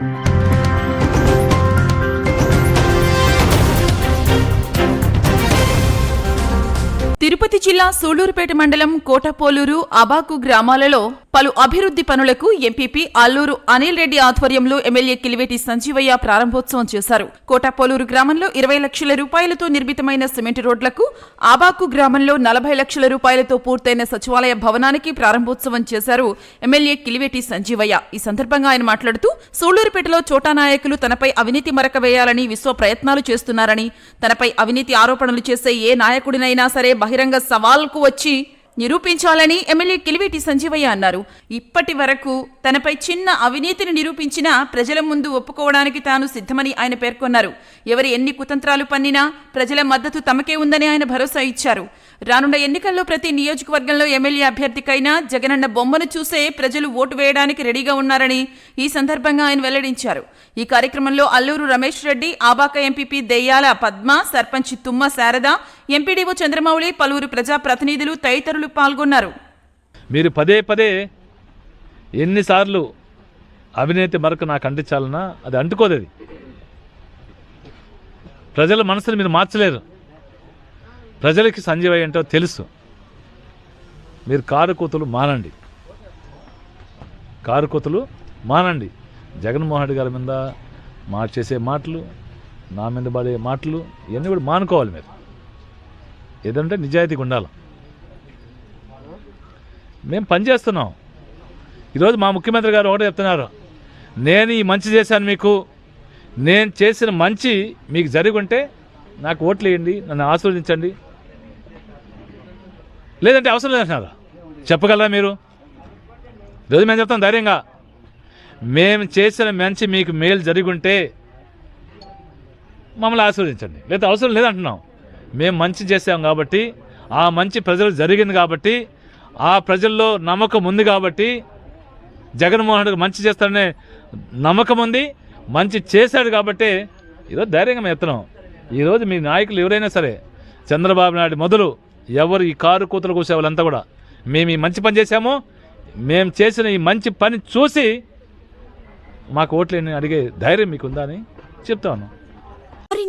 thank you Tirupati జిల్లా సూళ్ళూరుపేట మండలం కోటపోలూరు అబాకు గ్రామాలలో పలు అభివృద్ధి పనులకు ఎంపీపీ అల్లూరు అనిల్ రెడ్డి ఆధ్వర్యంలో ఎమ్మెల్యే కిలివేటి సంజీవయ్య ప్రారంభోత్సవం చేశారు. కోటపోలూరు గ్రామంలో ఇరవై లక్షల రూపాయలతో నిర్మితమైన సిమెంట్ రోడ్లకు ఆబాకు గ్రామంలో నలభై లక్షల రూపాయలతో పూర్తయిన సచివాలయ భవనానికి ప్రారంభోత్సవం చేశారు ఎమ్మెల్యే కిలివేటి సంజీవయ్య. ఈ సందర్భంగా ఆయన మాట్లాడుతూ సూళ్ళూరుపేటలో చోటా నాయకులు తనపై అవినీతి మరక వేయాలని విశ్వ ప్రయత్నాలు చేస్తున్నారని తనపై అవినీతి ఆరోపణలు చేసే ఏ నాయకుడినైనా సరే బహిరంగ సవాల్కు వచ్చి నిరూపించాలని ఎమ్మెల్యే కిలివేటి సంజీవయ్య అన్నారు. ఇప్పటి వరకు తనపై చిన్న అవినీతిని నిరూపించినా ప్రజల ముందు ఒప్పుకోవడానికి తాను సిద్ధమని ఆయన పేర్కొన్నారు. ఎవరు ఎన్ని కుతంత్రాలు పన్నినా ప్రజల మద్దతు తమకే ఉందని ఆయన భరోసా ఇచ్చారు. రానున్న ఎన్నికల్లో ప్రతి నియోజకవర్గంలో ఎమ్మెల్యే అభ్యర్థికైనా జగనన్న బొమ్మను చూసే ప్రజలు ఓటు వేయడానికి రెడీగా ఉన్నారని ఈ సందర్భంగా ఆయన వెల్లడించారు. ఈ కార్యక్రమంలో అల్లూరు రమేష్ రెడ్డి ఆబాక ఎంపీపీ దెయ్యాల పద్మ సర్పంచ్ తుమ్మ శారద ఎంపీడీఓ చంద్రమౌళి పలువురు ప్రజాప్రతినిధులు తదితరులు పాల్గొన్నారు. మీరు పదే పదే ఎన్నిసార్లు అవినీతి మరకు నాకు అంటించాలన్నా అది అంటుకోదు అది. ప్రజల మనసుని మీరు మార్చలేరు. ప్రజలకి సంజీవయ్య ఏంటో తెలుసు. మీరు కారు కూతులు మానండి. కారు కూతులు మానండి. జగన్మోహన్ రెడ్డి గారి మీద మాట చేసే మాటలు నా మీద పడే మాటలు ఇవన్నీ కూడా మానుకోవాలి మీరు. ఏదంటే నిజాయితీగా ఉండాలి. మేము పనిచేస్తున్నాం ఈరోజు మా ముఖ్యమంత్రి గారు ఒకటే చెప్తున్నారు. నేను ఈ మంచి చేశాను మీకు. నేను చేసిన మంచి మీకు జరిగి ఉంటే నాకు ఓట్లు వేయండి నన్ను ఆశీర్వదించండి. లేదంటే అవసరం లేదంటున్నారా చెప్పగలరా మీరు? ఈరోజు మేము చెప్తాం ధైర్యంగా. మేము చేసిన మంచి మీకు మేలు జరిగి ఉంటే మమ్మల్ని ఆశీర్వదించండి. లేదా అవసరం లేదంటున్నాం. మేము మంచి చేసాం కాబట్టి ఆ మంచి ప్రజలు జరిగింది కాబట్టి ఆ ప్రజల్లో నమ్మకం ఉంది కాబట్టి జగన్మోహన్ రెడ్డి మంచి చేస్తాడనే నమ్మకం ఉంది మంచి చేశాడు కాబట్టి ఈరోజు ధైర్యంగా మేము ఎత్తనం ఈరోజు మీ నాయకులు ఎవరైనా సరే చంద్రబాబు నాయుడు మొదలు ఎవరు ఈ కారు కూతురు కూసే వాళ్ళంతా కూడా మేము ఈ మంచి పని చేశాము మేము చేసిన ఈ మంచి పని చూసి మాకు ఓట్లేని అడిగే ధైర్యం మీకుందా అని చెప్తాను